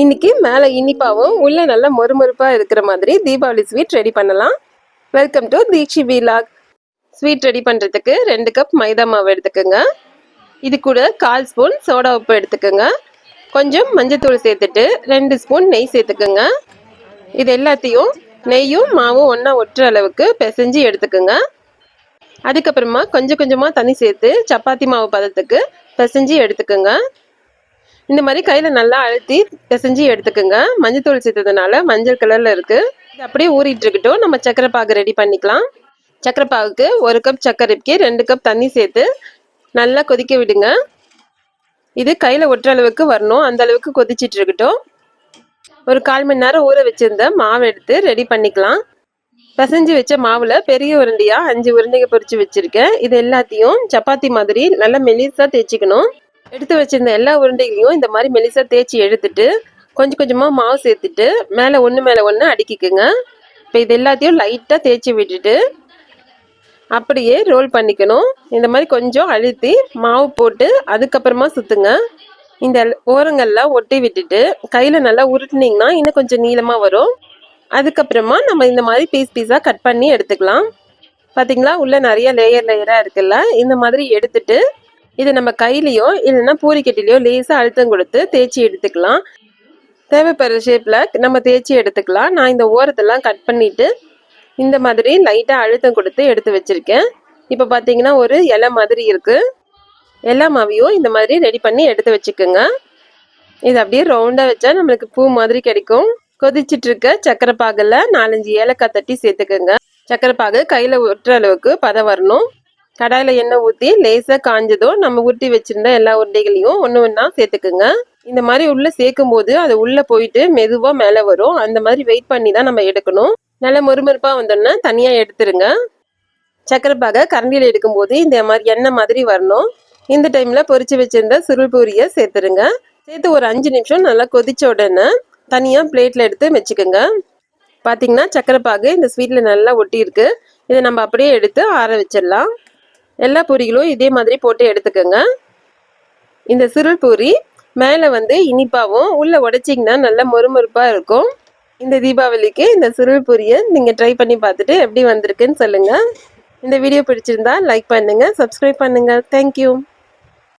இன்னைக்கு மேலே இனிப்பாவும் உள்ள நல்லா மொறுமொறுப்பாக இருக்கிற மாதிரி தீபாவளி ஸ்வீட் ரெடி பண்ணலாம். Welcome to Deekshi vlog sweet ready பண்ணுறதுக்கு ரெண்டு கப் மைதா மாவு எடுத்துக்கோங்க. இது கூட கால் ஸ்பூன் சோடா உப்பு எடுத்துக்கோங்க. கொஞ்சம் மஞ்சத்தூள் சேர்த்துட்டு ரெண்டு ஸ்பூன் நெய் சேர்த்துக்கோங்க. இது எல்லாத்தையும் நெய்யும் மாவும் ஒன்றா ஒட்டுற அளவுக்கு பிசைஞ்சு எடுத்துக்கோங்க. அதுக்கப்புறமா கொஞ்சம் கொஞ்சமாக தண்ணி சேர்த்து சப்பாத்தி மாவு பதத்துக்கு பிசைஞ்சு எடுத்துக்கோங்க. இந்த மாதிரி கையில் நல்லா அழுத்தி பிசைஞ்சு எடுத்துக்கோங்க. மஞ்சத்தூள் சேர்த்ததுனால மஞ்சள் கலரில் இருக்குது இது அப்படியே ஊறிட்டு இருக்கட்டும். நம்ம சக்கரை பாகு ரெடி பண்ணிக்கலாம். சக்கரை பாகுக்கு ஒரு கப் சர்க்கரைக்கு ரெண்டு கப் தண்ணி சேர்த்து நல்லா கொதிக்க விடுங்க. இது கையில் ஒட்டுற அளவுக்கு வரணும். அந்த அளவுக்கு கொதிச்சிட்டு இருக்கட்டும். ஒரு கால் மணி நேரம் ஊற வச்சிருந்த மாவு எடுத்து ரெடி பண்ணிக்கலாம். பிசைஞ்சு வச்ச மாவுல பெரிய உருண்டையா அஞ்சு உருண்டைங்க பொறிச்சு வச்சிருக்கேன். இது எல்லாத்தையும் சப்பாத்தி மாதிரி நல்லா மெலிசா தேய்ச்சிக்கணும். எடுத்து வச்சிருந்த எல்லா உருண்டைகளையும் இந்த மாதிரி மெலிசா தேய்ச்சி எடுத்துட்டு கொஞ்சம் கொஞ்சமாக மாவு சேர்த்துட்டு மேலே ஒன்று மேலே ஒன்று அடுக்கிக்குங்க. இப்போ இது எல்லாத்தையும் லைட்டாக தேய்ச்சி விட்டுட்டு அப்படியே ரோல் பண்ணிக்கணும். இந்த மாதிரி கொஞ்சம் அழுத்தி மாவு போட்டு அதுக்கப்புறமா சுத்துங்க. இந்த ஓரங்கள்லாம் ஒட்டி விட்டுட்டு கையில் நல்லா உருட்டுனீங்கன்னா இன்னும் கொஞ்சம் நீளமாக வரும். அதுக்கப்புறமா நம்ம இந்த மாதிரி பீஸ் பீஸாக கட் பண்ணி எடுத்துக்கலாம். பார்த்தீங்களா உள்ளே நிறைய லேயர் லேயராக இருக்குல்ல? இந்த மாதிரி எடுத்துட்டு இதை நம்ம கையிலையோ இல்லைன்னா பூரிக்கட்டிலையோ லேசாக அழுத்தம் கொடுத்து தேய்ச்சி எடுத்துக்கலாம். தேவைப்படுற ஷேப்பில் நம்ம தேய்ச்சி எடுத்துக்கலாம். நான் இந்த ஓரத்தெல்லாம் கட் பண்ணிவிட்டு இந்த மாதிரி லைட்டாக அழுத்தம் கொடுத்து எடுத்து வச்சுருக்கேன். இப்போ பார்த்தீங்கன்னா ஒரு இலை மாதிரி இருக்குது எல்லா மாவையும் இந்த மாதிரி ரெடி பண்ணி எடுத்து வச்சுக்கோங்க. இது அப்படியே ரவுண்டாக வச்சா நம்மளுக்கு பூ மாதிரி கிடைக்கும். கொதிச்சிட்டு இருக்க சக்கரை பாகில் நாலஞ்சு ஏலக்காய் தட்டி சேர்த்துக்கோங்க. சக்கரை பாகு கையில் ஒட்டுற அளவுக்கு பதம் வரணும். கடாயில் எண்ணெய் ஊற்றி லேசாக காஞ்சதும் நம்ம உருட்டி வச்சுருந்த எல்லா உருண்டைகளையும் ஒன்று ஒன்றா சேர்த்துக்குங்க. இந்த மாதிரி உள்ளே சேர்க்கும் போது அது உள்ளே போயிட்டு மெதுவாக மேலே வரும். அந்த மாதிரி வெயிட் பண்ணி தான் நம்ம எடுக்கணும். நல்லா மொறுமொறுப்பாக வந்தோன்னா தனியாக எடுத்துருங்க. சக்கரைப்பாக கரண்டியில் எடுக்கும்போது இந்த மாதிரி எண்ணெய் மாதிரி வரணும். இந்த டைமில் பொறிச்சு வச்சுருந்த சுருள் பூரியை சேர்த்துருங்க. சேர்த்து ஒரு அஞ்சு நிமிஷம் நல்லா கொதிச்ச உடனே தனியாக பிளேட்டில் எடுத்து வச்சுக்கோங்க. பார்த்தீங்கன்னா சக்கரைப்பாகு இந்த ஸ்வீட்டில் நல்லா ஒட்டி இருக்குது இதை நம்ம அப்படியே எடுத்து ஆற வச்சிடலாம். எல்லா பூரிகளும் இதே மாதிரி போட்டு எடுத்துக்கோங்க. இந்த சுருள் பூரி மேலே வந்து இனிப்பாகவும் உள்ளே உடைச்சிங்கன்னா நல்லா மொறுமொறுப்பாக இருக்கும். இந்த தீபாவளிக்கு இந்த சுருள் பூரியை நீங்கள் ட்ரை பண்ணி பார்த்துட்டு எப்படி வந்திருக்குன்னு சொல்லுங்கள் இந்த வீடியோ பிடிச்சிருந்தா லைக் பண்ணுங்கள் சப்ஸ்கிரைப் பண்ணுங்கள் தேங்க்யூ